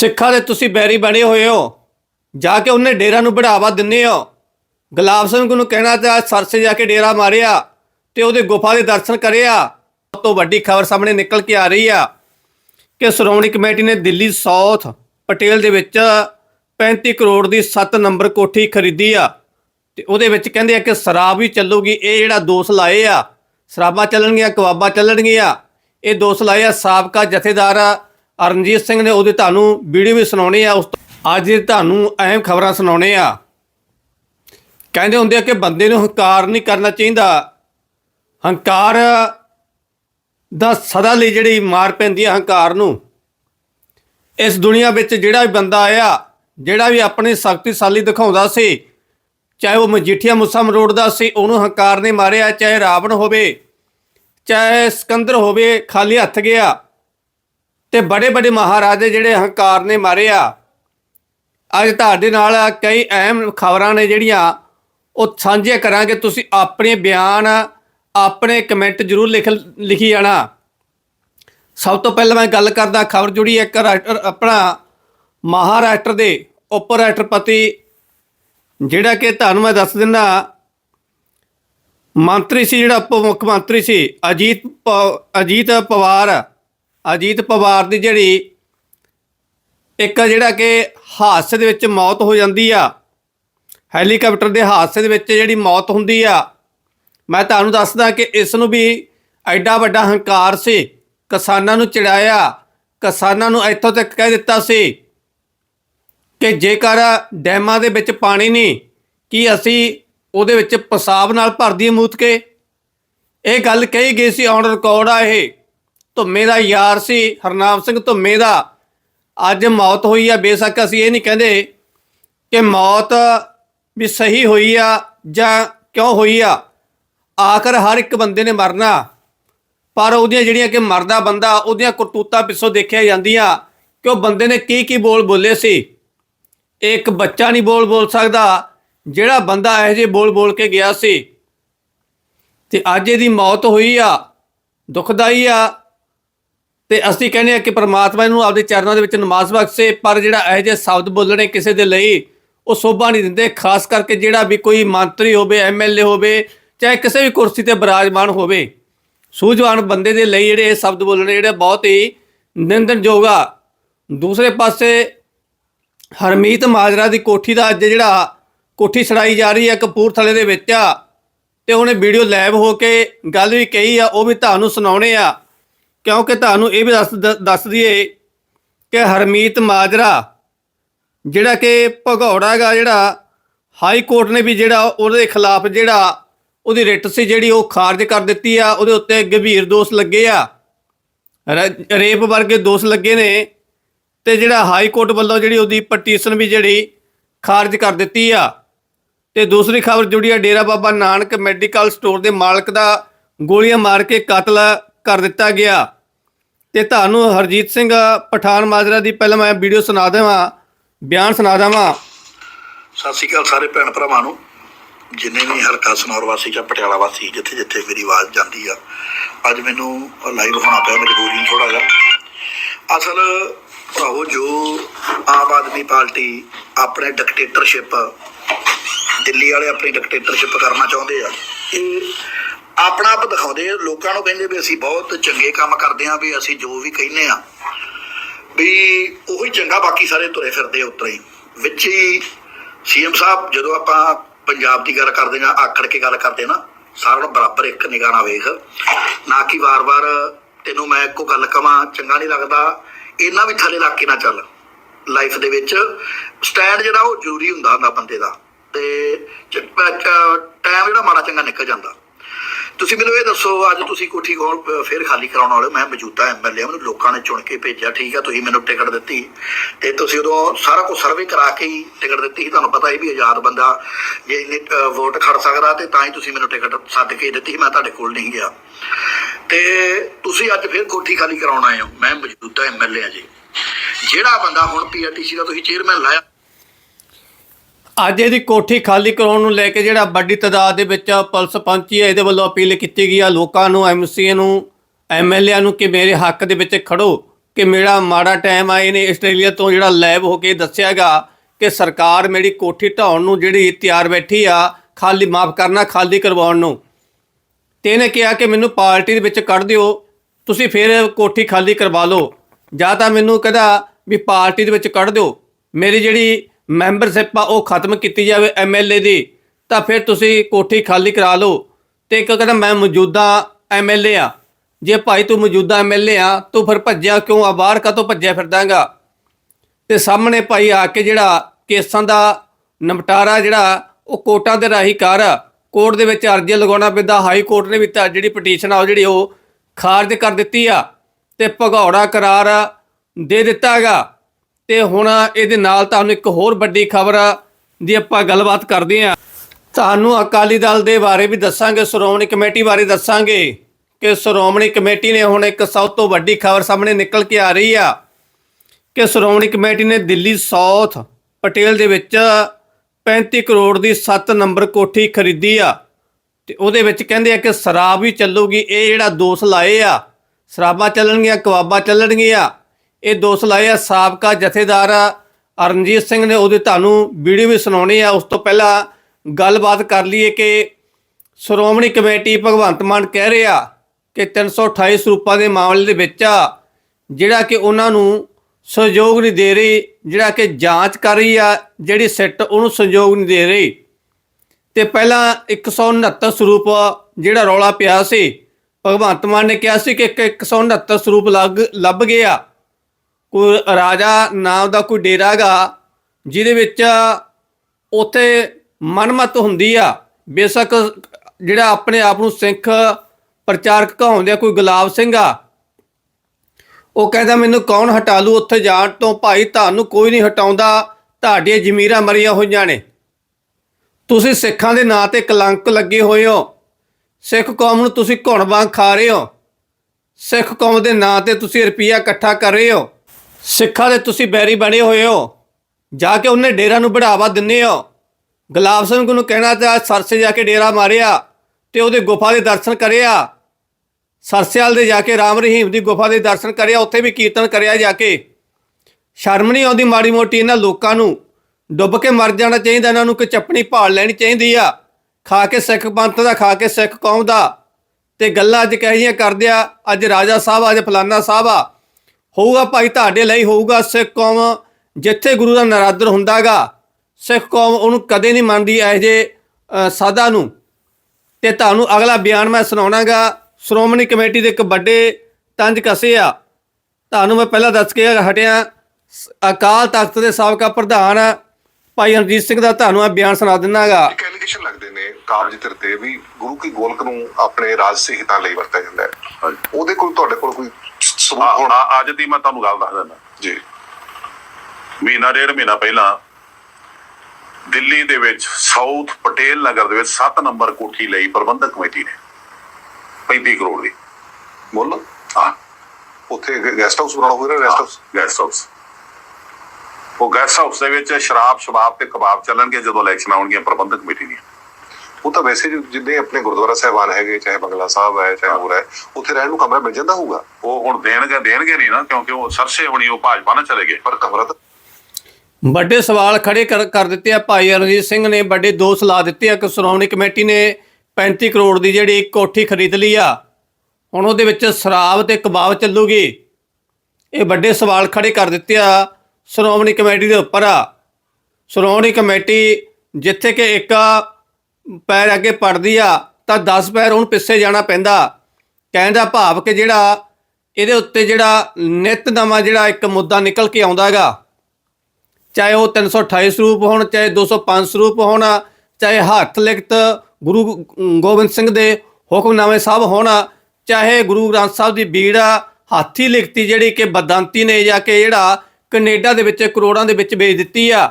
ਸਿੱਖਾਂ ਦੇ ਤੁਸੀਂ ਬੈਰੀ ਬਣੇ ਹੋਏ ਹੋ। ਜਾ ਕੇ ਉਹਨੇ ਡੇਰਾ ਨੂੰ ਬੜਾਵਾ ਦਿੰਨੇ ਹੋ। ਗੁਲਾਬ ਸਿੰਘ ਨੂੰ ਕਹਿਣਾ ਤਾਂ ਸਰਸੇ ਜਾ ਕੇ ਡੇਰਾ ਮਾਰਿਆ ਤੇ ਉਹਦੇ ਗੁਫਾ ਦੇ ਦਰਸ਼ਨ ਕਰਿਆ। ਸਭ ਤੋਂ ਵੱਡੀ ਖਬਰ ਸਾਹਮਣੇ ਨਿਕਲ ਕੇ ਆ ਰਹੀ ਆ ਕਿ ਸ਼੍ਰੋਮਣੀ ਕਮੇਟੀ ਨੇ ਦਿੱਲੀ ਸਾਊਥ ਪਟੇਲ ਦੇ ਵਿੱਚ 35 ਕਰੋੜ ਦੀ 7 ਨੰਬਰ ਕੋਠੀ ਖਰੀਦੀ ਆ। ਤੇ ਉਹਦੇ ਵਿੱਚ ਕਹਿੰਦੇ ਆ ਕਿ ਸ਼ਰਾਬ ਵੀ ਚੱਲੂਗੀ, ਇਹ ਜਿਹੜਾ ਦੋਸ਼ ਲਾਏ ਆ, ਸ਼ਰਾਬਾਂ ਚੱਲਣਗੀਆਂ, ਕਬਾਬਾਂ ਚੱਲਣਗੀਆਂ, ਇਹ ਦੋਸ਼ ਲਾਏ ਆ ਸਾਬਕਾ ਜਥੇਦਾਰ ਅਰਨਜੀਤ ਸਿੰਘ ਨੇ ਉਹਦੇ ਤੁਹਾਨੂੰ ਵੀਡੀਓ ਵੀ ਸੁਣਾਉਣੀ ਆ, ਉਸ ਅੱਜ ਇਹ ਤੁਹਾਨੂੰ ਅਹਿਮ ਖਬਰਾਂ ਸੁਣਾਉਣੇ ਆ। ਕਹਿੰਦੇ ਹੁੰਦੇ ਆ ਕਿ ਬੰਦੇ ਨੂੰ ਹੰਕਾਰ ਨਹੀਂ ਕਰਨਾ ਚਾਹੀਦਾ। ਹੰਕਾਰ ਦਾ ਸਦਾ ਲਈ ਜਿਹੜੀ ਮਾਰ ਪੈਂਦੀ ਹੈ ਹੰਕਾਰ ਨੂੰ। ਇਸ ਦੁਨੀਆ ਵਿੱਚ ਜਿਹੜਾ ਵੀ ਬੰਦਾ ਆਇਆ, ਜਿਹੜਾ ਵੀ ਆਪਣੀ ਸ਼ਕਤੀਸ਼ਾਲੀ ਦਿਖਾਉਂਦਾ ਸੀ, ਚਾਹੇ ਉਹ ਮਜੀਠੀਆ ਮੁੱਸਾ ਮਰੋੜਦਾ ਸੀ, ਉਹਨੂੰ ਹੰਕਾਰ ਨੇ ਮਾਰਿਆ, ਚਾਹੇ ਰਾਵਣ ਹੋਵੇ, ਚਾਹੇ ਸਿਕੰਦਰ ਹੋਵੇ, ਖਾਲੀ ਹੱਥ ਗਿਆ। ਤੇ ਬੜੇ ਬੜੇ ਮਹਾਰਾਜੇ ਜਿਹੜੇ ਹੰਕਾਰ ਨੇ ਮਾਰੇ ਆ। ਅੱਜ ਤੁਹਾਡੇ ਨਾਲ ਕਈ ਅਹਿਮ ਖਬਰਾਂ ਨੇ ਜਿਹੜੀਆਂ ਉਹ ਸਾਂਝੇ ਕਰਾਂਗੇ। ਤੁਸੀਂ ਆਪਣੇ ਬਿਆਨ, ਆਪਣੇ ਕਮੈਂਟ ਜ਼ਰੂਰ ਲਿਖ ਲਿਖੀ ਜਾਣਾ। ਸਭ ਤੋਂ ਪਹਿਲਾਂ ਮੈਂ ਗੱਲ ਕਰਦਾ ਖਬਰ ਜੁੜੀ ਇੱਕ ਰਾਸ਼ਟਰ ਆਪਣਾ ਮਹਾਰਾਸ਼ਟਰ ਦੇ ਉਪ ਰਾਸ਼ਟਰਪਤੀ ਜਿਹੜਾ ਕਿ ਤੁਹਾਨੂੰ ਮੈਂ ਦੱਸ ਦਿੰਦਾ, ਮੰਤਰੀ ਸੀ, ਜਿਹੜਾ ਉਪ ਮੁੱਖ ਮੰਤਰੀ ਸੀ, ਅਜੀਤ ਪ- ਅਜੀਤ ਪਵਾਰ। ਅਜੀਤ ਪਵਾਰ ਦੀ ਜਿਹੜੀ ਇੱਕ ਜਿਹੜਾ ਕਿ ਹਾਦਸੇ ਦੇ ਵਿੱਚ ਮੌਤ ਹੋ ਜਾਂਦੀ ਆ, ਹੈਲੀਕਾਪਟਰ ਦੇ ਹਾਦਸੇ ਦੇ ਵਿੱਚ ਜਿਹੜੀ ਮੌਤ ਹੁੰਦੀ ਆ, ਮੈਂ ਤੁਹਾਨੂੰ ਦੱਸਦਾ ਕਿ ਇਸ ਨੂੰ ਵੀ ਐਡਾ ਵੱਡਾ ਹੰਕਾਰ ਸੀ, ਕਿਸਾਨਾਂ ਨੂੰ ਚੜਾਇਆ, ਕਿਸਾਨਾਂ ਨੂੰ ਇੱਥੋਂ ਤੱਕ ਕਹਿ ਦਿੱਤਾ ਸੀ ਕਿ ਜੇਕਰ ਡੈਮਾਂ ਦੇ ਵਿੱਚ ਪਾਣੀ ਨਹੀਂ, ਕਿ ਅਸੀਂ ਉਹਦੇ ਵਿੱਚ ਪਸਾਬ ਨਾਲ ਭਰ ਦਈਏ ਮੂਤ ਕੇ? ਇਹ ਗੱਲ ਕਹੀ ਗਈ ਸੀ ਔਨ ਰਿਕਾਰਡ ਆ ਇਹ। ਧੁੰਮੇ ਦਾ ਯਾਰ ਸੀ, ਹਰਨਾਮ ਸਿੰਘ ਧੁੰਮੇ ਦਾ। ਅੱਜ ਮੌਤ ਹੋਈ ਆ, ਬੇਸ਼ੱਕ ਅਸੀਂ ਇਹ ਨਹੀਂ ਕਹਿੰਦੇ ਕਿ ਮੌਤ ਵੀ ਸਹੀ ਹੋਈ ਆ ਜਾਂ ਕਿਉਂ ਹੋਈ ਆ। ਆਖਰ ਹਰ ਇੱਕ ਬੰਦੇ ਨੇ ਮਰਨਾ। ਪਰ ਉਹਦੀਆਂ ਜਿਹੜੀਆਂ ਕਿ ਮਰਦਾ ਬੰਦਾ, ਉਹਦੀਆਂ ਕਰਤੂਤਾਂ ਪਿੱਛੋਂ ਦੇਖਿਆ ਜਾਂਦੀਆਂ ਕਿ ਉਹ ਬੰਦੇ ਨੇ ਕੀ ਕੀ ਬੋਲ ਬੋਲੇ ਸੀ। ਇੱਕ ਬੱਚਾ ਨਹੀਂ ਬੋਲ ਬੋਲ ਸਕਦਾ, ਜਿਹੜਾ ਬੰਦਾ ਇਹੋ ਜਿਹੇ ਬੋਲ ਬੋਲ ਕੇ ਗਿਆ ਸੀ। ਤੇ ਅੱਜ ਇਹਦੀ ਮੌਤ ਹੋਈ ਆ, ਦੁਖਦਾਈ ਆ ਤੇ ਅਸੀਂ ਕਹਿੰਦੇ ਆ ਕਿ ਪ੍ਰਮਾਤਮਾ ਨੂੰ ਆਪਦੇ ਚਰਨਾਂ ਦੇ ਵਿੱਚ ਨਮਾਜ਼ ਬਖਸ਼ੇ, ਪਰ ਜਿਹੜਾ ਇਹੋ ਜਿਹੇ ਸ਼ਬਦ ਬੋਲਣੇ ਕਿਸੇ ਦੇ ਲਈ ਉਹ ਸੋਭਾ ਨਹੀਂ ਦਿੰਦੇ, ਖਾਸ ਕਰਕੇ ਜਿਹੜਾ ਵੀ ਕੋਈ ਮੰਤਰੀ ਹੋਵੇ ਐਮਐਲਏ ਹੋਵੇ, ਚਾਹੇ ਕਿਸੇ ਵੀ ਕੁਰਸੀ ਤੇ ਬਿਰਾਜਮਾਨ ਹੋਵੇ, ਸੂਝਵਾਨ ਬੰਦੇ ਦੇ ਲਈ ਜਿਹੜੇ ਇਹ ਸ਼ਬਦ ਬੋਲਣੇ ਜਿਹੜੇ ਬਹੁਤ ਹੀ ਨਿੰਦਣਯੋਗ ਆ। ਦੂਸਰੇ ਪਾਸੇ ਹਰਮੀਤ ਮਾਜਰਾ ਦੀ ਕੋਠੀ ਦਾ ਅੱਜ ਜਿਹੜਾ ਕੋਠੀ ਛੜਾਈ ਜਾ ਰਹੀ ਹੈ ਕਪੂਰਥਲੇ ਦੇ ਵਿੱਚ ਆ, ਤੇ ਉਹਨੇ ਵੀਡੀਓ ਲਾਈਵ ਹੋ ਕੇ ਗੱਲ ਵੀ ਕਹੀ ਆ, ਉਹ ਵੀ ਤੁਹਾਨੂੰ ਸੁਣਾਉਣੇ ਆ। ਕਿਉਂਕਿ ਤੁਹਾਨੂੰ ਇਹ ਵੀ ਦੱਸ ਦ- ਦੱਸ ਦਈਏ ਕਿ ਹਰਮੀਤ ਮਾਜਰਾ, ਜਿਹੜਾ ਕਿ ਭਗੌੜਾ ਗਾ ਜਿਹੜਾ ਹਾਈ ਕੋਰਟ ਨੇ ਵੀ ਜਿਹੜਾ ਉਹਦੇ ਖਿਲਾਫ ਜਿਹੜਾ ਉਹਦੀ ਰਿਟ ਸੀ ਜਿਹੜੀ ਉਹ ਖਾਰਜ ਕਰ ਦਿੱਤੀ ਆ, ਉਹਦੇ ਉੱਤੇ ਗੰਭੀਰ ਦੋਸ਼ ਲੱਗੇ ਆ। ਰੇਪ ਵਰਗੇ ਦੋਸ਼ ਲੱਗੇ ਨੇ ਤੇ ਜਿਹੜਾ ਹਾਈ ਕੋਰਟ ਵੱਲੋਂ ਜਿਹੜੀ ਉਹਦੀ ਪਟੀਸ਼ਨ ਵੀ ਜਿਹੜੀ ਖਾਰਜ ਕਰ ਦਿੱਤੀ ਆ। ਤੇ ਦੂਸਰੀ ਖਬਰ ਜੁੜੀ ਆ ਡੇਰਾ ਬਾਬਾ ਨਾਨਕ ਮੈਡੀਕਲ ਸਟੋਰ ਦੇ ਮਾਲਕ ਦਾ ਗੋਲੀਆਂ ਮਾਰ ਕੇ ਕਤਲ ਕਰ ਦਿੱਤਾ ਗਿਆ। ਤੇ ਤੁਹਾਨੂੰ ਹਰਜੀਤ ਸਿੰਘ ਪਠਾਨ ਮਾਜਰਾ ਦੀ ਪਹਿਲਾਂ ਮੈਂ ਵੀਡੀਓ ਸੁਣਾ ਦੇਵਾਂ, ਬਿਆਨ ਸੁਣਾ ਦੇਵਾਂ। ਸਤਿ ਸ਼੍ਰੀ ਅਕਾਲ ਸਾਰੇ ਭੈਣ ਭਰਾਵਾਂ ਨੂੰ। ਜਿੰਨੇ ਵੀ ਹਲਕਾ ਸਨੌਰ ਵਾਸੀ ਜਾਂ ਪਟਿਆਲਾ ਵਾਸੀ ਜਿੱਥੇ ਜਿੱਥੇ ਮੇਰੀ ਆਵਾਜ਼ ਜਾਂਦੀ ਆ, ਅੱਜ ਮੈਨੂੰ ਲਾਈਵ ਹੋਣਾ ਪਿਆ, ਮਜਬੂਰੀ ਥੋੜਾ ਜਿਹਾ। ਅਸਲ ਭਰਾਵੋ, ਜੋ ਆਮ ਆਦਮੀ ਪਾਰਟੀ ਆਪਣੇ ਡਿਕਟੇਟਰਸ਼ਿਪ ਦਿੱਲੀ ਵਾਲੇ ਆਪਣੀ ਡਿਕਟੇਟਰਸ਼ਿਪ ਕਰਨਾ ਚਾਹੁੰਦੇ ਆ, ਇਹ ਆਪਣਾ ਆਪ ਦਿਖਾਉਂਦੇ ਲੋਕਾਂ ਨੂੰ ਕਹਿੰਦੇ ਵੀ ਅਸੀਂ ਬਹੁਤ ਚੰਗੇ ਕੰਮ ਕਰਦੇ ਆ, ਵੀ ਅਸੀਂ ਜੋ ਵੀ ਕਹਿੰਦੇ ਆ, ਵੀ ਉਹੀ ਚੰਗਾ ਬਾਕੀ ਸਾਰੇ ਤੁਰੇ ਫਿਰਦੇ ਆ ਹੀ। ਵਿੱਚ ਹੀ ਸੀਐਮ ਸਾਹਿਬ ਜਦੋਂ ਆਪਾਂ ਪੰਜਾਬ ਦੀ ਗੱਲ ਕਰਦੇ ਜਾਂ ਆਖੜ ਕੇ ਗੱਲ ਕਰਦੇ ਨਾ, ਸਾਰਿਆਂ ਨੂੰ ਬਰਾਬਰ ਇੱਕ ਨਿਗਾਹ ਨਾਲ ਵੇਖ। ਨਾ ਕਿ ਵਾਰ-ਵਾਰ ਤੈਨੂੰ ਮੈਂ ਇੱਕੋ ਗੱਲ ਕਵਾਂ, ਚੰਗਾ ਨਹੀਂ ਲੱਗਦਾ ਇਹਨਾਂ ਵੀ ਥੱਲੇ ਲੱਗ ਕੇ ਨਾ ਚੱਲ। ਲਾਈਫ ਦੇ ਵਿੱਚ ਸਟੈਂਡ ਜਿਹੜਾ ਉਹ ਜ਼ਰੂਰੀ ਹੁੰਦਾ ਹੁੰਦਾ ਬੰਦੇ ਦਾ। ਤੇ ਟਾਈਮ ਜਿਹੜਾ ਮਾੜਾ ਚੰਗਾ ਨਿਕਲ ਜਾਂਦਾ। ਤੁਸੀਂ ਮੈਨੂੰ ਇਹ ਦੱਸੋ, ਅੱਜ ਤੁਸੀਂ ਕੋਠੀ ਕੋਲ ਫੇਰ ਖਾਲੀ ਕਰਾਉਣ ਵਾਲੇ ਹੋ। ਮੈਂ ਮੌਜੂਦਾ ਐਮਐਲਏ ਮੈਨੂੰ ਲੋਕਾਂ ਨੇ ਚੁਣ ਕੇ ਭੇਜਿਆ, ਠੀਕ ਆ, ਤੁਸੀਂ ਮੈਨੂੰ ਟਿਕਟ ਦਿੱਤੀ। ਤੇ ਤੁਸੀਂ ਉਦੋਂ ਸਾਰਾ ਕੁਝ ਸਰਵੇ ਕਰਾ ਕੇ ਹੀ ਟਿਕਟ ਦਿੱਤੀ ਸੀ। ਤੁਹਾਨੂੰ ਪਤਾ ਹੀ ਵੀ ਆਜ਼ਾਦ ਬੰਦਾ, ਜੇ ਇੰਨੇ ਵੋਟ ਖੜ ਸਕਦਾ ਤੇ ਤਾਂ ਹੀ ਤੁਸੀਂ ਮੈਨੂੰ ਟਿਕਟ ਸੱਦ ਕੇ ਦਿੱਤੀ ਸੀ, ਮੈਂ ਤੁਹਾਡੇ ਕੋਲ ਨਹੀਂ ਗਿਆ। ਤੇ ਤੁਸੀਂ ਅੱਜ ਫੇਰ ਕੋਠੀ ਖਾਲੀ ਕਰਾਉਣ ਆਏ ਹੋ। ਮੈਂ ਮੌਜੂਦਾ ਐਮਐਲਏ ਆ ਜੀ। ਜਿਹੜਾ ਬੰਦਾ ਹੁਣ ਪੀਆਰਟੀਸੀ ਦਾ ਤੁਸੀਂ ਚੇਅਰਮੈਨ ਲਾਇਆ ਅੱਜ ਇਹਦੀ ਕੋਠੀ ਖਾਲੀ ਕਰਾਉਣ ਨੂੰ ਲੈ ਕੇ ਜਿਹੜਾ ਵੱਡੀ ਤਾਦਾਦ ਦੇ ਵਿੱਚ ਪੁਲਿਸ ਪਹੁੰਚੀ ਹੈ, ਇਹਦੇ ਵੱਲੋਂ ਅਪੀਲ ਕੀਤੀ ਗਈ ਆ, ਲੋਕਾਂ ਨੂੰ ਐਮਸੀਏ ਨੂੰ ਐਮਐਲਏ ਨੂੰ ਕਿ ਮੇਰੇ ਹੱਕ ਦੇ ਵਿੱਚ ਖੜੋ, ਕਿ ਮੇਰਾ ਮਾੜਾ ਟਾਈਮ ਆ, ਇਹਨੇ ਆਸਟ੍ਰੇਲੀਆ ਤੋਂ ਜਿਹੜਾ ਲੈਬ ਹੋ ਕੇ ਦੱਸਿਆਗਾ ਕਿ ਸਰਕਾਰ ਮੇਰੀ ਕੋਠੀ ਢਾਉਣ ਨੂੰ ਜਿਹੜੀ ਤਿਆਰ ਬੈਠੀ ਆ, ਖਾਲੀ ਮਾਫ ਕਰਨਾ, ਖਾਲੀ ਕਰਵਾਉਣ ਨੂੰ। ਤੇ ਇਹਨੇ ਕਿਹਾ ਕਿ ਮੈਨੂੰ ਪਾਰਟੀ ਦੇ ਵਿੱਚ ਕੱਢ ਦਿਓ, ਤੁਸੀਂ ਫਿਰ ਕੋਠੀ ਖਾਲੀ ਕਰਵਾ ਲਓ। ਜਾਂ ਤਾਂ ਮੈਨੂੰ ਕਹਿੰਦਾ ਵੀ ਪਾਰਟੀ ਦੇ ਵਿੱਚ ਕੱਢ ਦਿਓ। ਮੇਰੀ ਜਿਹੜੀ ਮੈਂਬਰਸ਼ਿਪ ਆ ਉਹ ਖਤਮ ਕੀਤੀ ਜਾਵੇ ਐਮਐਲਏ ਦੀ, ਤਾਂ ਫਿਰ ਤੁਸੀਂ ਕੋਠੀ ਖਾਲੀ ਕਰਾ ਲਓ। ਤੇ ਇੱਕ ਕਹਿੰਦਾ, ਮੈਂ ਮੌਜੂਦਾ ਐਮਐਲਏ ਆ। ਜੇ ਭਾਈ ਤੂੰ ਮੌਜੂਦਾ ਐਮਐਲਏ ਆ, ਤੂੰ ਫਿਰ ਭੱਜਿਆ ਕਿਉਂ ਆ? ਬਾਹਰ ਕਾਤੋਂ ਭੱਜਿਆ ਫਿਰਦਾਗਾ? ਤੇ ਸਾਹਮਣੇ ਭਾਈ ਆ ਕੇ ਜਿਹੜਾ ਕੇਸਾਂ ਦਾ ਨਿਪਟਾਰਾ ਜਿਹੜਾ, ਉਹ ਕੋਰਟਾਂ ਦੇ ਰਾਹੀਂ ਕਰ। ਕੋਰਟ ਦੇ ਵਿੱਚ ਅਰਜ਼ੀ ਲਗਾਉਣਾ ਪੈਂਦਾ। ਹਾਈ ਕੋਰਟ ਨੇ ਵੀ ਤਾਂ ਜਿਹੜੀ ਪਟੀਸ਼ਨ ਆ, ਉਹ ਜਿਹੜੀ ਉਹ ਖਾਰਜ ਕਰ ਦਿੱਤੀ ਆ। ਤੇ ਭਗੌੜਾ ਕਰਾਰ ਦੇ ਦਿੱਤਾ ਹੈਗਾ ਤੇ ਹੁਣ ਇਹਦੇ ਨਾਲ ਤੁਹਾਨੂੰ ਇੱਕ ਹੋਰ ਵੱਡੀ ਖਬਰ ਦੀ ਆਪਾਂ ਗੱਲਬਾਤ ਕਰਦੇ ਹਾਂ। ਤੁਹਾਨੂੰ ਅਕਾਲੀ ਦਲ ਦੇ ਬਾਰੇ ਵੀ ਦੱਸਾਂਗੇ, ਸ਼੍ਰੋਮਣੀ ਕਮੇਟੀ ਬਾਰੇ ਦੱਸਾਂਗੇ ਕਿ ਸ਼੍ਰੋਮਣੀ ਕਮੇਟੀ ਨੇ ਹੁਣ ਇੱਕ ਸਭ ਤੋਂ ਵੱਡੀ ਖਬਰ ਸਾਹਮਣੇ ਨਿਕਲ ਕੇ ਆ ਰਹੀ ਆ ਕਿ ਸ਼੍ਰੋਮਣੀ ਕਮੇਟੀ ਨੇ ਦਿੱਲੀ ਸਾਊਥ ਪਟੇਲ ਦੇ ਵਿੱਚ 35 ਕਰੋੜ ਦੀ 7 ਨੰਬਰ ਕੋਠੀ ਖਰੀਦੀ ਆ ਤੇ ਉਹਦੇ ਵਿੱਚ ਕਹਿੰਦੇ ਆ ਕਿ ਸ਼ਰਾਬ ਵੀ ਚੱਲੂਗੀ, ਇਹ ਜਿਹੜਾ ਦੋਸ਼ ਲਾਏ ਆ, ਸ਼ਰਾਬਾਂ ਚੱਲਣਗੀਆਂ, ਕਬਾਬਾਂ ਚੱਲਣਗੀਆਂ। ਇਹ ਦੋਸ਼ ਲਾਏ ਆ ਸਾਬਕਾ ਜਥੇਦਾਰ ਅਰਨਜੀਤ ਸਿੰਘ ਨੇ, ਉਹਦੇ ਤੁਹਾਨੂੰ ਵੀਡੀਓ ਵੀ ਸੁਣਾਉਣੀ ਆ। ਉਸ ਤੋਂ ਪਹਿਲਾਂ ਗੱਲਬਾਤ ਕਰ ਲਈਏ ਕਿ ਸ਼੍ਰੋਮਣੀ ਕਮੇਟੀ ਭਗਵੰਤ ਮਾਨ ਕਹਿ ਰਿਹਾ ਕਿ 328 ਸਰੂਪਾਂ ਦੇ ਮਾਮਲੇ ਦੇ ਵਿੱਚ ਜਿਹੜਾ ਕਿ ਉਹਨਾਂ ਨੂੰ ਸਹਿਯੋਗ ਨਹੀਂ ਦੇ ਰਹੀ, ਜਿਹੜਾ ਕਿ ਜਾਂਚ ਕਰ ਰਹੀ ਆ, ਜਿਹੜੀ ਸਿੱਟ ਉਹਨੂੰ ਸਹਿਯੋਗ ਨਹੀਂ ਦੇ ਰਹੀ। ਤੇ ਪਹਿਲਾਂ 169 ਸਰੂਪ ਜਿਹੜਾ ਰੌਲਾ ਪਿਆ ਸੀ, ਭਗਵੰਤ ਮਾਨ ਨੇ ਕਿਹਾ ਸੀ ਕਿ ਇੱਕ 169 ਸਰੂਪ ਲੱਗ ਲੱਭ ਗਿਆ ਕੋਈ ਰਾਜਾ ਨਾਮ ਦਾ ਕੋਈ ਡੇਰਾ ਗਾ ਜਿਹਦੇ ਵਿੱਚ ਉੱਥੇ ਮਨਮਤ ਹੁੰਦੀ ਆ, ਬੇਸ਼ੱਕ ਜਿਹੜਾ ਆਪਣੇ ਆਪ ਨੂੰ ਸਿੱਖ ਪ੍ਰਚਾਰਕ ਕਹਾਉਂਦੇ ਆ, ਕੋਈ ਗੁਲਾਬ ਸਿੰਘ ਆ। ਉਹ ਕਹਿੰਦਾ, ਮੈਨੂੰ ਕੌਣ ਹਟਾ ਲੂ ਉੱਥੇ ਜਾਣ ਤੋਂ? ਭਾਈ, ਤੁਹਾਨੂੰ ਕੋਈ ਨਹੀਂ ਹਟਾਉਂਦਾ। ਤੁਹਾਡੀਆਂ ਜ਼ਮੀਰਾਂ ਮਰੀਆਂ ਹੋਈਆਂ ਨੇ। ਤੁਸੀਂ ਸਿੱਖਾਂ ਦੇ ਨਾਂ ਤੇ ਕਲੰਕ ਲੱਗੇ ਹੋਏ ਹੋ। ਸਿੱਖ ਕੌਮ ਨੂੰ ਤੁਸੀਂ ਘੁਣ ਵਾਂਗ ਖਾ ਰਹੇ ਹੋ। ਸਿੱਖ ਕੌਮ ਦੇ ਨਾਂ ਤੇ ਤੁਸੀਂ ਰੁਪਈਆ ਇਕੱਠਾ ਕਰ ਰਹੇ ਹੋ। ਸਿੱਖਾਂ ਦੇ ਤੁਸੀਂ ਬੈਰੀ ਬਣੇ ਹੋਏ ਹੋ। ਜਾ ਕੇ ਉਹਨੇ ਡੇਰਾ ਨੂੰ ਬੜਾਵਾ ਦਿੰਦੇ ਹੋ। ਗੁਲਾਬ ਸਿੰਘ ਨੂੰ ਕਹਿਣਾ ਤੇ ਸਰਸੇ ਜਾ ਕੇ ਡੇਰਾ ਮਾਰਿਆ ਤੇ ਉਹਦੇ ਗੁਫਾ ਦੇ ਦਰਸ਼ਨ ਕਰਿਆ। ਸਰਸੇਵਾਲ ਦੇ ਜਾ ਕੇ ਰਾਮ ਰਹੀਮ ਦੀ ਗੁਫਾ ਦੇ ਦਰਸ਼ਨ ਕਰਿਆ, ਉੱਥੇ ਵੀ ਕੀਰਤਨ ਕਰਿਆ ਜਾ ਕੇ। ਸ਼ਰਮ ਨਹੀਂ ਆਉਂਦੀ ਮਾੜੀ ਮੋਟੀ ਇਹਨਾਂ ਲੋਕਾਂ ਨੂੰ। ਡੁੱਬ ਕੇ ਮਰ ਜਾਣਾ ਚਾਹੀਦਾ, ਇਹਨਾਂ ਨੂੰ ਕਿ ਚੱਪਣੀ ਭਾਲ ਲੈਣੀ ਚਾਹੀਦੀ ਆ। ਖਾ ਕੇ ਸਿੱਖ ਪੰਥ ਦਾ, ਖਾ ਕੇ ਸਿੱਖ ਕੌਮ ਦਾ। ਤੇ ਗੱਲਾਂ ਅੱਜ ਕਹੀਆਂ ਕਰਦੇ ਆ, ਅੱਜ ਰਾਜਾ ਸਾਹਿਬ, ਅੱਜ ਫਲਾਨਾ ਸਾਹਿਬ ਆ। ਹੋਊਗਾ ਭਾਈ ਤੁਹਾਡੇ ਲਈ ਹੋਊਗਾ ਸਿੱਖ ਕੌਮ ਜਿੱਥੇ ਗੁਰੂ ਦਾ ਨਰਾਦਰ ਹੁੰਦਾਗਾ। ਸਿੱਖ ਕੌਮ ਉਹਨੂੰ ਕਦੇ ਨਹੀਂ ਮੰਨਦੀ ਇਹ ਜੇ ਸਾਦਾ ਨੂੰ। ਤੇ ਤੁਹਾਨੂੰ ਅਗਲਾ ਬਿਆਨ ਮੈਂ ਸੁਣਾਉਣਾਗਾ ਸ਼੍ਰੋਮਣੀ ਕਮੇਟੀ ਦੇ ਇੱਕ ਵੱਡੇ ਤੰਜ ਕਸੇ ਆ। ਤੁਹਾਨੂੰ ਮੈਂ ਪਹਿਲਾਂ ਦੱਸ ਕੇ ਹਟਿਆ ਅਕਾਲ ਤਖਤ ਦੇ ਸਾਬਕਾ ਪ੍ਰਧਾਨ ਭਾਈ ਰਣਜੀਤ ਸਿੰਘ ਦਾ ਤੁਹਾਨੂੰ ਮੈਂ ਬਿਆਨ ਸੁਣਾ ਦਿੰਨਾਗਾ। ਇੱਕ ਐਲੀਗੇਸ਼ਨ ਲੱਗਦੇ ਨੇ ਕਾਬਜ ਧਿਰ ਤੇ ਵੀ ਗੁਰੂ ਕੀ ਗੋਲਕ ਨੂੰ ਆਪਣੇ ਰਾਜਸੀ ਹਿੱਤਾਂ ਲਈ ਵਰਤਿਆ ਜਾਂਦਾ ਹੈ। ਉਹਦੇ ਕੋਲ ਤੁਹਾਡੇ ਕੋਲ ਕੋਈ ਸਬੂਤ ਆ- ਹੋਣਾ ਆ- ਅੱਜ ਦੀ ਮੈਂ ਤੁਹਾਨੂੰ ਗੱਲ ਦੱਸ ਦਿੰਦਾ। ਜੀ। ਮਹੀਨਾ ਡੇਢ ਮਹੀਨਾ ਪਹਿਲਾਂ ਦਿੱਲੀ ਦੇ ਵਿੱਚ ਸਾਊਥ ਪਟੇਲ ਨਗਰ ਦੇ ਵਿੱਚ 7 ਨੰਬਰ ਕੋਠੀ ਲਈ ਪ੍ਰਬੰਧਕ ਕਮੇਟੀ ਨੇ 35 ਕਰੋੜ ਦੀ। ਮੁੱਲ? ਹਾਂ। ਉੱਥੇ ਗੈਸਟ ਹਾਊਸ ਬਣਾਉਣਾ ਹੋਇਆ ਰੈਸਟ ਹਾਊਸ ਗੈਸਟ ਹਾਊਸ ਉਹ ਗੈਸਟ ਹਾਊਸ ਦੇ ਵਿੱਚ ਸ਼ਰਾਬ ਸ਼ਬਾਬ ਤੇ ਕਬਾਬ ਚੱਲਣਗੇ ਜਦੋਂ ਇਲੈਕਸ਼ਨ ਆਉਣਗੀਆਂ ਪ੍ਰਬੰਧਕ ਕਮੇਟੀ ਦੀਆਂ। ਉਹ ਤਾਂ ਵੈਸੇ ਜਿੱਦੇ ਆਪਣੇ ਗੁਰਦੁਆਰਾ ਸਾਹਿਬਾਨ ਹੈਗੇ ਚਾਹੇ ਬੰਗਲਾ ਸਾਹਿਬ ਹੈ ਚਾਹੇ ਹੋਰ ਹੈ ਉੱਥੇ ਰਹਿਣ ਨੂੰ ਕਮਰਾ ਮਿਲ ਜਾਂਦਾ ਹੋਊਗਾ। ਉਹ ਹੁਣ ਦੇਣਗੇ ਦੇਣਗੇ ਨਹੀਂ ਨਾ ਕਿਉਂਕਿ ਉਹ ਸਰਸੇ ਹੋਣੀ ਉਹ ਭਾਜਪਾ ਨਾਲ ਚਲੇ ਗਏ। ਪਰ ਕਮਰਾ ਤਾਂ ਵੱਡੇ ਸਵਾਲ ਖੜੇ ਕਰ ਦਿੱਤੇ ਆ ਭਾਈ ਰਣਜੀਤ ਸਿੰਘ ਨੇ ਵੱਡੇ ਦੋਸ਼ ਲਾ ਦਿੱਤੇ ਆ ਕਿ ਸ਼੍ਰੋਮਣੀ ਕਮੇਟੀ ਨੇ 35 ਕਰੋੜ ਦੀ ਜਿਹੜੀ ਕੋਠੀ ਖਰੀਦ ਲਈ ਆ ਹੁਣ ਉਹਦੇ ਵਿੱਚ ਸ਼ਰਾਬ ਤੇ ਕਬਾਬ ਚੱਲੂਗੀ। ਇਹ ਵੱਡੇ ਸਵਾਲ ਖੜੇ ਕਰ ਦਿੱਤੇ ਆ ਸ਼੍ਰੋਮਣੀ ਕਮੇਟੀ ਦੇ ਉੱਪਰ ਆ। ਸ਼੍ਰੋਮਣੀ ਕਮੇਟੀ ਜਿੱਥੇ ਕਿ ਇੱਕ ਪੈਰ ਅੱਗੇ ਪੜਦੀ ਆ, ਤਾਂ 10 ਪੈਰ ਉਹਨੂੰ ਪਿੱਛੇ ਜਾਣਾ ਪੈਂਦਾ। ਕਹਿਣ ਦਾ ਭਾਵ ਕਿ ਜਿਹੜਾ ਇਹਦੇ ਉੱਤੇ ਜਿਹੜਾ ਨਿਤ ਨਵਾਂ ਜਿਹੜਾ ਇੱਕ ਮੁੱਦਾ ਨਿਕਲ ਕੇ ਆਉਂਦਾ ਆਉਂਦਾਗਾ ਚਾਹੇ ਉਹ 328 ਸਰੂਪ ਹੋਣ, ਚਾਹੇ 205 ਸਰੂਪ ਹੋਣ, ਚਾਹੇ ਹੱਥ ਲਿਖਤ ਗੁਰੂ ਗੋਬਿੰਦ ਸਿੰਘ ਦੇ ਹੁਕਮਨਾਮੇ ਸਾਹਿਬ ਹੋਣ, ਚਾਹੇ ਗੁਰੂ ਗ੍ਰੰਥ ਸਾਹਿਬ ਦੀ ਬੀੜ ਹਾਥੀ ਲਿਖਤੀ ਜਿਹੜੀ ਕਿ ਬਦੰਤੀ ਨੇ ਜਾ ਕੇ ਜਿਹੜਾ ਕੈਨੇਡਾ ਦੇ ਵਿੱਚ, ਕਰੋੜਾਂ ਦੇ ਵਿੱਚ ਵੇਚ ਦਿੱਤੀ ਆ,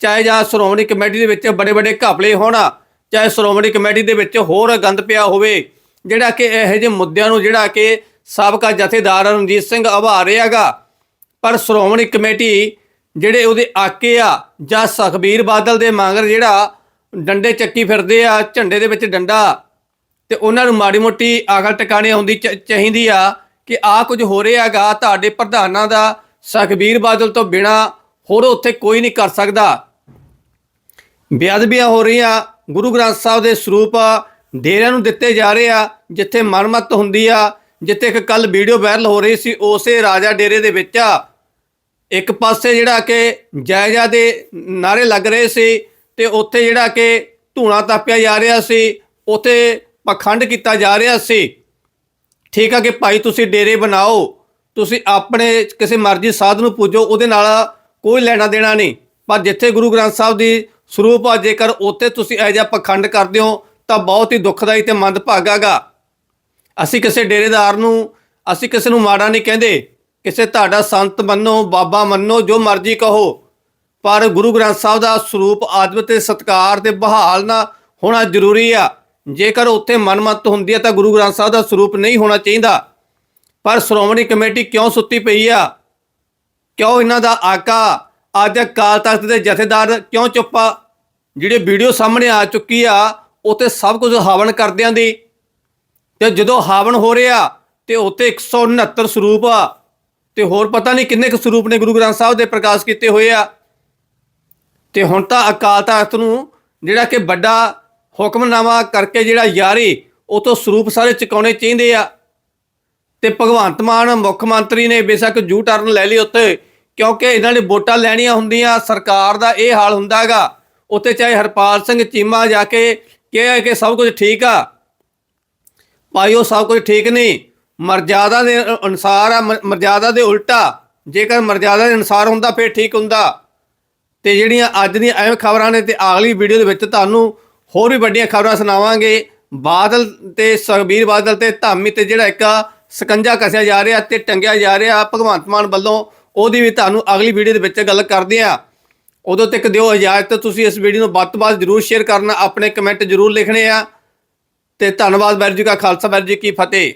ਚਾਹੇ ਜਾਂ ਸ਼੍ਰੋਮਣੀ ਕਮੇਟੀ ਦੇ ਵਿੱਚ ਬੜੇ ਬੜੇ ਘਪਲੇ ਹੋਣ ਚਾਹੇ ਸ਼੍ਰੋਮਣੀ ਕਮੇਟੀ ਦੇ ਵਿੱਚ ਹੋਰ ਗੰਦ ਪਿਆ ਹੋਵੇ, ਜਿਹੜਾ ਕਿ ਇਹੋ ਜਿਹੇ ਮੁੱਦਿਆਂ ਨੂੰ ਜਿਹੜਾ ਕਿ ਸਾਬਕਾ ਜਥੇਦਾਰ ਰਣਜੀਤ ਸਿੰਘ ਉਭਾਰ ਰਿਹਾਗਾ ਪਰ ਸ਼੍ਰੋਮਣੀ ਕਮੇਟੀ ਜਿਹੜੇ ਉਹਦੇ ਆਕੇ ਆ ਜਾਂ ਸੁਖਬੀਰ ਬਾਦਲ ਦੇ ਮੰਗਰ ਜਿਹੜਾ ਡੰਡੇ ਚੱਕੀ ਫਿਰਦੇ ਆ, ਝੰਡੇ ਦੇ ਵਿੱਚ ਡੰਡਾ, ਤੇ ਉਹਨਾਂ ਨੂੰ ਮਾੜੀ ਮੋਟੀ ਅਕਲ ਟਿਕਾਣੇ ਆਉਂਦੀ ਚ- ਚਾਹੀਦੀ ਆ ਕਿ ਆ ਕੁਝ ਹੋ ਰਿਹਾਗਾ ਤੁਹਾਡੇ ਪ੍ਰਧਾਨਾਂ ਦਾ ਸੁਖਬੀਰ ਬਾਦਲ ਤੋਂ ਬਿਨਾ ਹੋਰ ਉੱਥੇ ਕੋਈ ਨਹੀਂ ਕਰ ਸਕਦਾ। ਬੇਅਦਬੀਆਂ ਹੋ ਰਹੀਆਂ ਗੁਰੂ ਗ੍ਰੰਥ ਸਾਹਿਬ ਦੇ ਸਰੂਪ ਡੇਰਿਆਂ ਨੂੰ ਦਿੱਤੇ ਜਾ ਰਹੇ ਆ, ਜਿੱਥੇ ਮਨਮਤ ਹੁੰਦੀ ਆ, ਜਿੱਥੇ ਇੱਕ ਕੱਲ ਵੀਡੀਓ ਵਾਇਰਲ ਹੋ ਰਹੀ ਸੀ, ਉਸੇ ਰਾਜਾ ਡੇਰੇ ਦੇ ਵਿੱਚ ਆ। ਇੱਕ ਪਾਸੇ ਜਿਹੜਾ ਕਿ ਜਾਇਜਾ ਦੇ ਨਾਰੇ ਲੱਗ ਰਹੇ ਸੀ ਤੇ ਉੱਥੇ ਜਿਹੜਾ ਕਿ ਧੂਣਾ ਤਾਪਿਆ ਜਾ ਰਿਹਾ ਸੀ, ਉੱਥੇ ਪਖੰਡ ਕੀਤਾ ਜਾ ਰਿਹਾ ਸੀ। ਠੀਕ ਆ ਕਿ ਭਾਈ ਤੁਸੀਂ ਡੇਰੇ ਬਣਾਓ, ਤੁਸੀਂ ਆਪਣੇ ਕਿਸੇ ਮਰਜ਼ੀ ਸਾਧ ਨੂੰ ਪੂਜੋ, ਉਹਦੇ ਨਾਲ ਕੋਈ ਲੈਣਾ ਦੇਣਾ ਨਹੀਂ। ਪਰ ਜਿੱਥੇ ਗੁਰੂ ਗ੍ਰੰਥ ਸਾਹਿਬ ਦੀ ਸਰੂਪ ਆ, ਜੇਕਰ ਉੱਥੇ ਤੁਸੀਂ ਇਹ ਜਿਹਾ ਪਖੰਡ ਕਰਦੇ ਹੋ, ਤਾਂ ਬਹੁਤ ਹੀ ਦੁਖਦਾਈ ਤੇ ਮੰਦਭਾਗਾਗਾ ਅਸੀਂ ਕਿਸੇ ਡੇਰੇਦਾਰ ਨੂੰ, ਅਸੀਂ ਕਿਸੇ ਨੂੰ ਮਾੜਾ ਨਹੀਂ ਕਹਿੰਦੇ। ਕਿਸੇ ਤੁਹਾਡਾ ਸੰਤ ਮੰਨੋ, ਬਾਬਾ ਮੰਨੋ, ਜੋ ਮਰਜ਼ੀ ਕਹੋ। ਪਰ ਗੁਰੂ ਗ੍ਰੰਥ ਸਾਹਿਬ ਦਾ ਸਰੂਪ ਆਦਮ ਤੇ ਸਤਕਾਰ ਤੇ ਬਹਾਲ ਨਾ ਹੋਣਾ ਜ਼ਰੂਰੀ ਆ। ਜੇਕਰ ਉੱਥੇ ਮਨਮਤ ਹੁੰਦੀ ਹੈ ਤਾਂ ਗੁਰੂ ਗ੍ਰੰਥ ਸਾਹਿਬ ਦਾ ਸਰੂਪ ਨਹੀਂ ਹੋਣਾ ਚਾਹੀਦਾ। ਪਰ ਸ਼੍ਰੋਮਣੀ ਕਮੇਟੀ ਕਿਉਂ ਸੁੱਤੀ ਪਈ ਆ? ਕਿਉਂ ਇਹਨਾਂ ਦਾ ਆਕਾ ਅੱਜ ਅਕਾਲ ਤਖਤ ਦੇ ਜਥੇਦਾਰ ਕਿਉਂ ਚੁੱਪਾ ਜਿਹੜੇ ਵੀਡੀਓ ਸਾਹਮਣੇ ਆ ਚੁੱਕੀ ਆ, ਉੱਥੇ ਸਭ ਕੁਝ ਹਵਨ ਕਰਦਿਆਂ ਦੀ। ਤੇ ਜਦੋਂ ਹਵਨ ਹੋ ਰਿਹਾ, ਤੇ ਉੱਥੇ 169 ਸਰੂਪ ਆ। ਤੇ ਹੋਰ ਪਤਾ ਨਹੀਂ ਕਿੰਨੇ ਕੁ ਸਰੂਪ ਨੇ ਗੁਰੂ ਗ੍ਰੰਥ ਸਾਹਿਬ ਦੇ ਪ੍ਰਕਾਸ਼ ਕੀਤੇ ਹੋਏ ਆ। ਤੇ ਹੁਣ ਤਾਂ ਅਕਾਲ ਤਖਤ ਨੂੰ ਜਿਹੜਾ ਕਿ ਵੱਡਾ ਹੁਕਮਨਾਮਾ ਕਰਕੇ ਜਿਹੜਾ ਯਾਰੀ, ਉਹ ਤੋਂ ਸਰੂਪ ਸਾਰੇ ਚੁਕਾਉਣੇ ਚਾਹੀਦੇ ਆ। ਤੇ ਭਗਵੰਤ ਮਾਨ ਮੁੱਖ ਮੰਤਰੀ ਨੇ ਬੇਸ਼ੱਕ ਜੂ ਟਰਨ ਲੈ ਲਈ ਉੱਥੇ। ਕਿਉਂਕਿ ਇਹਨਾਂ ਨੇ ਵੋਟਾਂ ਲੈਣੀਆਂ ਹੁੰਦੀਆਂ, ਸਰਕਾਰ ਦਾ ਇਹ ਹਾਲ ਹੁੰਦਾਗਾ। ਉੱਥੇ ਚਾਹੇ ਹਰਪਾਲ ਸਿੰਘ ਚੀਮਾ ਜਾ ਕੇ ਕਿਹਾ ਕਿ ਸਭ ਕੁਝ ਠੀਕ ਆ, ਭਾਈ ਉਹ ਸਭ ਕੁਝ ਠੀਕ ਨਹੀਂ। ਮਰਜ਼ਾਦਾ ਦੇ ਅ- ਅਨੁਸਾਰ ਆ, ਮ- ਮਰਜ਼ਾਦਾ ਦੇ ਉਲਟਾ। ਜੇਕਰ ਮਰਜ਼ਾਦਾ ਦੇ ਅਨੁਸਾਰ ਹੁੰਦਾ, ਫਿਰ ਠੀਕ ਹੁੰਦਾ। ਤੇ ਜਿਹੜੀਆਂ ਅੱਜ ਦੀਆਂ ਐਵੇਂ ਖਬਰਾਂ ਨੇ ਤੇ ਅਗਲੀ ਵੀਡੀਓ ਦੇ ਵਿੱਚ ਤੁਹਾਨੂੰ ਹੋਰ ਵੀ ਵੱਡੀਆਂ ਖਬਰਾਂ ਸੁਣਾਵਾਂਗੇ। ਬਾਦਲ ਤੇ ਸੁਖਬੀਰ ਬਾਦਲ ਤੇ ਧਾਮੀ ਤੇ ਜਿਹੜਾ ਇੱਕ ਸਕੰਜਾ ਕਸਿਆ ਜਾ ਰਿਹਾ ਤੇ ਟੰਗਿਆ ਜਾ ਰਿਹਾ ਭਗਵੰਤ ਮਾਨ ਵੱਲੋਂ। ਉਹਦੀ ਵੀ ਤੁਹਾਨੂੰ ਅਗਲੀ ਵੀਡੀਓ ਦੇ ਵਿੱਚ ਗੱਲ ਕਰਦੇ ਆ ਉਦੋਂ ਤੱਕ ਦਿਓ ਇਜਾਜ਼ਤ, ਤੁਸੀਂ ਇਸ ਵੀਡੀਓ ਨੂੰ ਵੱਧ ਤੋਂ ਵੱਧ ਜਰੂਰ ਸ਼ੇਅਰ ਕਰਨਾ, ਆਪਣੇ ਕਮੈਂਟ ਜਰੂਰ ਲਿਖਣੇ ਆ। ਤੇ ਧੰਨਵਾਦ ਵਾਹਿਗੁਰੂ ਜੀ ਕਾ ਖਾਲਸਾ, ਵਾਹਿਗੁਰੂ ਜੀ ਕੀ ਫਤਿਹ।